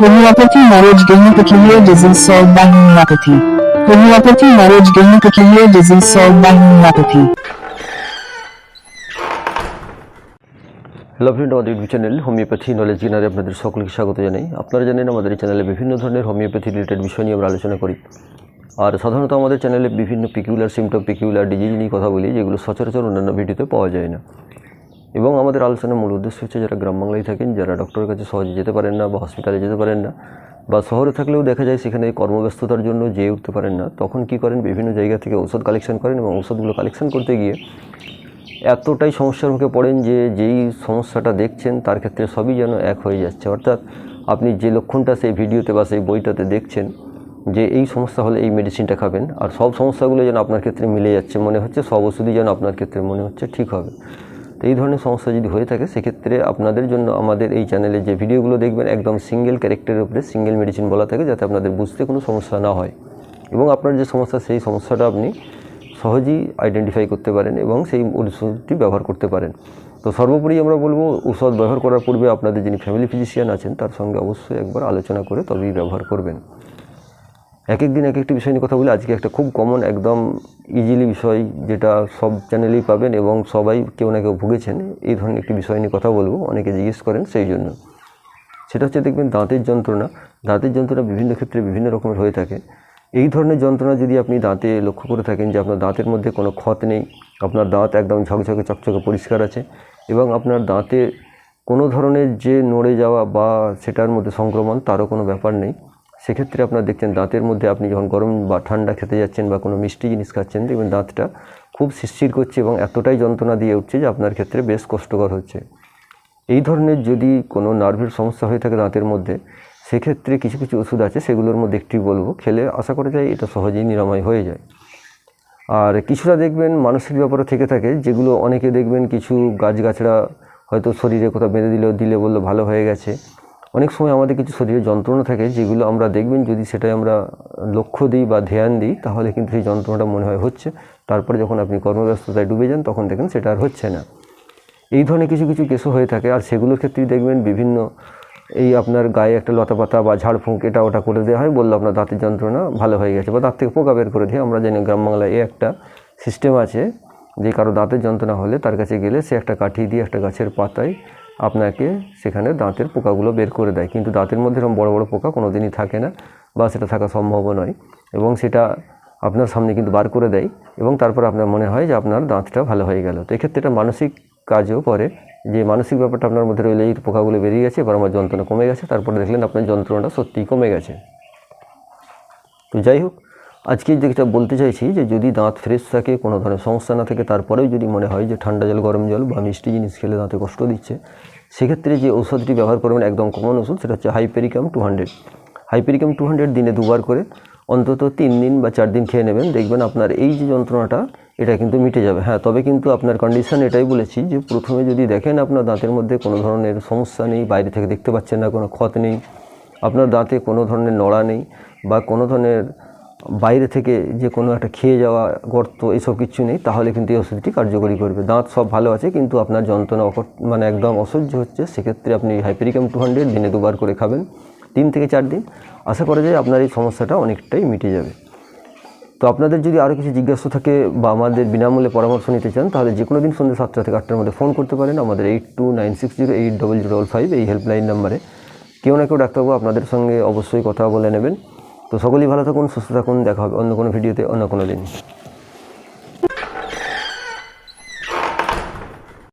Homeopathy marriage gaining peculiar disease solved by homeopathy. Homeopathy marriage gaining peculiar disease solved by homeopathy. Hello friend আমাদের YouTube channel homeopathy knowledge গেনারে আপনাদের সকলকে স্বাগত জানাই আপনারা জানেন আমাদের এই চ্যানেলে বিভিন্ন ধরনের হোমিওপ্যাথি রিলেটেড বিষয় নিয়ে আমরা আলোচনা করি আর সাধারণত আমাদের চ্যানেলে বিভিন্ন পিকিউলার সিমটম পিকিউলার ডিজিজ নিয়ে কথা বলি, যেগুলো সচরাচর অন্যান্য ভিডিওতে পাওয়া যায় না এবং আমাদের আলোচনার মূল উদ্দেশ্য হচ্ছে যারা গ্রাম বাংলায় থাকেন, যারা ডক্টরের কাছে সহজে যেতে পারেন না বা হসপিটালে যেতে পারেন না বা শহরে থাকলেও দেখা যায় সেখানে কর্মব্যস্ততার জন্য যেয়ে উঠতে পারেন না, তখন কি করেন? বিভিন্ন জায়গা থেকে ওষুধ কালেকশন করেন এবং ওষুধগুলো কালেকশন করতে গিয়ে এতটাই সমস্যার মুখে পড়েন যে যেই সমস্যাটা দেখছেন তার ক্ষেত্রে সবই যেন এক হয়ে যাচ্ছে। অর্থাৎ আপনি যে লক্ষণটা সেই ভিডিওতে বা সেই বইটাতে দেখছেন যে এই সমস্যা হলে এই মেডিসিনটা খাবেন, আর সব সমস্যাগুলো যেন আপনার ক্ষেত্রে মিলে যাচ্ছে, মনে হচ্ছে সব ওষুধই যেন আপনার ক্ষেত্রে মনে হচ্ছে ঠিক হবে। তো এই ধরনের সমস্যা যদি হয়ে থাকে, সেক্ষেত্রে আপনাদের জন্য আমাদের এই চ্যানেলে যে ভিডিওগুলো দেখবেন, একদম সিঙ্গেল ক্যারেক্টারের উপরে সিঙ্গেল মেডিসিন বলা থাকে, যাতে আপনাদের বুঝতে কোনো সমস্যা না হয়। এবং আপনার যে সমস্যা, সেই সমস্যাটা আপনি সহজেই আইডেন্টিফাই করতে পারেন এবং সেই ওষুধটি ব্যবহার করতে পারেন। তো সর্বোপরি আমরা বলব ওষুধ ব্যবহার করার পূর্বে আপনাদের যিনি ফ্যামিলি ফিজিশিয়ান আছেন, তার সঙ্গে অবশ্যই একবার আলোচনা করে তবেই ব্যবহার করবেন। এক এক দিন এক একটি বিষয় নিয়ে কথা বলি। আজকে একটা খুব কমন একদম ইজিলি বিষয় যেটা সব চ্যানেলেই পাবেন এবং সবাই কেউ না কেউ ভুগেছেন, এই ধরনের একটি বিষয় নিয়ে কথা বলব। অনেকে জিজ্ঞেস করেন সেই জন্য। সেটা হচ্ছে দেখবেন দাঁতের যন্ত্রণা। দাঁতের যন্ত্রণা বিভিন্ন ক্ষেত্রে বিভিন্ন রকমের হয়ে থাকে। এই ধরনের যন্ত্রণা যদি আপনি দাঁতে লক্ষ্য করে থাকেন যে আপনার দাঁতের মধ্যে কোনো ক্ষত নেই, আপনার দাঁত একদম ঝকঝকে চকচকে পরিষ্কার আছে এবং আপনার দাঁতে কোনো ধরনের যে নড়ে যাওয়া বা সেটার মধ্যে সংক্রমণ, তারও কোনো ব্যাপার নেই। সেক্ষেত্রে আপনার দেখছেন দাঁতের মধ্যে আপনি যখন গরম বা ঠান্ডা খেতে যাচ্ছেন বা কোনো মিষ্টি জিনিস খাচ্ছেন, দেখবেন দাঁতটা খুব শিরশির করছে এবং এতটাই যন্ত্রণা দিয়ে উঠছে যে আপনার ক্ষেত্রে বেশ কষ্টকর হচ্ছে। এই ধরনের যদি কোনো নার্ভের সমস্যা হয়ে থাকে দাঁতের মধ্যে, সেক্ষেত্রে কিছু কিছু ওষুধ আছে, সেগুলোর মধ্যে একটি বলব। খেলে আশা করা যায় এটা সহজেই নিরাময় হয়ে যায়। আর কিছুটা দেখবেন মানসিক ব্যাপারে থেকে থাকে, যেগুলো অনেকে দেখবেন কিছু গাছগাছড়া হয়তো শরীরে কোথাও বেঁধে দিলেও দিলে বলল ভালো হয়ে গেছে। অনেক সময় আমাদের কিছু শরীরে যন্ত্রণা থাকে যেগুলো আমরা দেখবেন যদি সেটাই আমরা লক্ষ্য দিই বা ধ্যান দিই, তাহলে কিন্তু সেই যন্ত্রণাটা মনে হয় হচ্ছে। তারপরে যখন আপনি কর্মব্যস্ততায় ডুবে যান, তখন দেখেন সেটা আর হচ্ছে না। এই ধরনের কিছু কিছু কেসও হয়ে থাকে। আর সেগুলোর ক্ষেত্রেই দেখবেন বিভিন্ন এই আপনার গায়ে একটা লতাপাতা বা ঝাড়ফুঁক এটা ওটা করে দেওয়া হয়। বলল আপনার দাঁতের যন্ত্রণা ভালো হয়ে গেছে বা দাঁত থেকে পোকা বের করে দিয়ে আমরা জানি গ্রাম বাংলায় এই একটা সিস্টেম আছে। যে কারও দাঁতের যন্ত্রণা হলে তার কাছে গেলে সে একটা কাঠি দিয়ে একটা গাছের পাতায় আপনাকে সেখানে দাঁতের পোকাগুলো বের করে দেয়। কিন্তু দাঁতের মধ্যে এরকম বড় বড় পোকা কোনো দিনই থাকে না বা সেটা থাকা সম্ভব নয় এবং সেটা আপনার সামনে কিন্তু বার করে দেয় এবং তারপর আপনার মনে হয় যে আপনার দাঁতটা ভালো হয়ে গেল। তো এক্ষেত্রে এটা মানসিক কাজও করে যে মানসিক ব্যাপারটা আপনার মধ্যে রইলে এই পোকাগুলো বেরিয়ে গেছে, এবার আমার যন্ত্রণা কমে গেছে, তারপরে দেখলেন আপনার যন্ত্রণাটা সত্যিই কমে গেছে। তো যাই হোক আজকে যেটা বলতে চাইছি যে যদি দাঁত ফ্রেশ থাকে, কোনো ধরনের সমস্যা না থাকে, তারপরেও যদি মনে হয় যে ঠান্ডা জল, গরম জল বা মিষ্টি জিনিস খেলে দাঁতে কষ্ট দিচ্ছে, সেক্ষেত্রে যে ওষুধটি ব্যবহার করবেন একদম কমন ওষুধ সেটা হচ্ছে hypericum two hundred hypericum two hundred দিনে দুবার করে অন্তত তিন দিন বা চার দিন খেয়ে নেবেন। দেখবেন আপনার এই যে যন্ত্রণাটা, এটা কিন্তু মিটে যাবে। হ্যাঁ তবে কিন্তু আপনার কন্ডিশন এটাই বলেছি যে প্রথমে যদি দেখেন আপনার দাঁতের মধ্যে কোনো ধরনের সমস্যা নেই, বাইরে থেকে দেখতে পাচ্ছেন না, কোনো ক্ষত নেই, আপনার দাঁতে কোনো ধরনের নড়া নেই বা কোনো ধরনের বাইরে থেকে যে কোনো একটা খেয়ে যাওয়া, গর্ত এসব কিছু নেই, তাহলে কিন্তু এই ওষুধটি কার্যকরী করবে। দাঁত সব ভালো আছে, কিন্তু আপনার যন্ত্রণা মানে একদম অসহ্য হচ্ছে, সেক্ষেত্রে আপনি হাইপেরিকাম টু হান্ড্রেড দিনে দুবার করে খাবেন, তিন থেকে চার দিন। আশা করা যায় আপনার এই সমস্যাটা অনেকটাই মিটে যাবে। তো আপনাদের যদি আরও কিছু জিজ্ঞাসা থাকে বা আমাদের বিনামূল্যে পরামর্শ নিতে চান, তাহলে যে কোনো দিন সন্ধ্যে সাতটা থেকে আটটার মধ্যে ফোন করতে পারেন। আমাদের eight two nine six zero eight double zero five এই হেল্পলাইন নাম্বারে কেউ না কেউ ডাক্তারবাবু আপনাদের সঙ্গে অবশ্যই কথা বলে নেবেন। তো সকলেই ভালো থাকুন সুস্থ থাকুন দেখা হবে অন্য কোনো ভিডিওতে অন্য কোনো দিন।